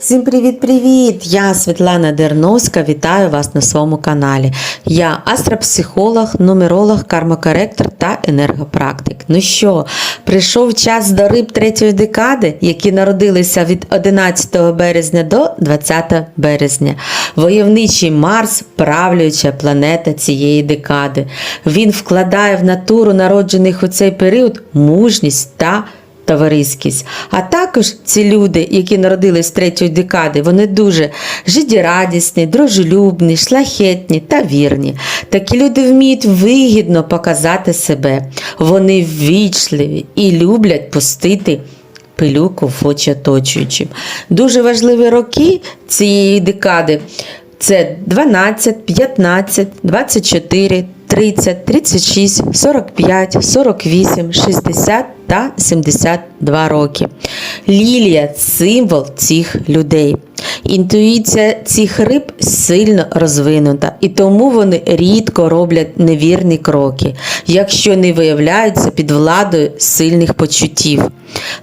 Всім привіт-привіт! Я Світлана Дерновська. Вітаю вас на своєму каналі. Я астропсихолог, нумеролог, кармокоректор та енергопрактик. Ну що, прийшов час до риб третьої декади, які народилися від 11 березня до 20 березня. Войовничий Марс правлююча планета цієї декади. Він вкладає в натуру народжених у цей період мужність та товариськість. А також ці люди, які народились третьої декади, вони дуже життєрадісні, дружелюбні, шлахетні та вірні. Такі люди вміють вигідно показати себе. Вони ввічливі і люблять пустити. Пилюку в очі оточуючим. Дуже важливі роки цієї декади це 12, 15, 24, 30, 36, 45, 48, 60 та 72 роки. Лілія символ цих людей. Інтуїція цих риб сильно розвинута, і тому вони рідко роблять невірні кроки, якщо не виявляються під владою сильних почуттів.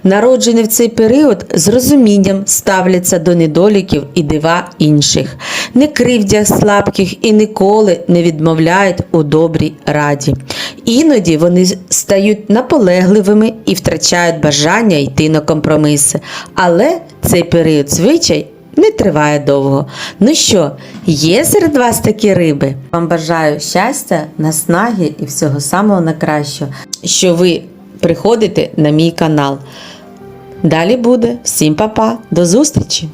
Народжені в цей період з розумінням ставляться до недоліків і дива інших, не кривдять слабких і ніколи не відмовляють у добрій раді. Іноді вони стають наполегливими і втрачають бажання йти на компроміси. Але цей період звичай не триває довго. Ну що, є серед вас такі риби? Вам бажаю щастя, наснаги і всього самого найкращого, що ви приходите на мій канал. Далі буде. Всім па-па, до зустрічі!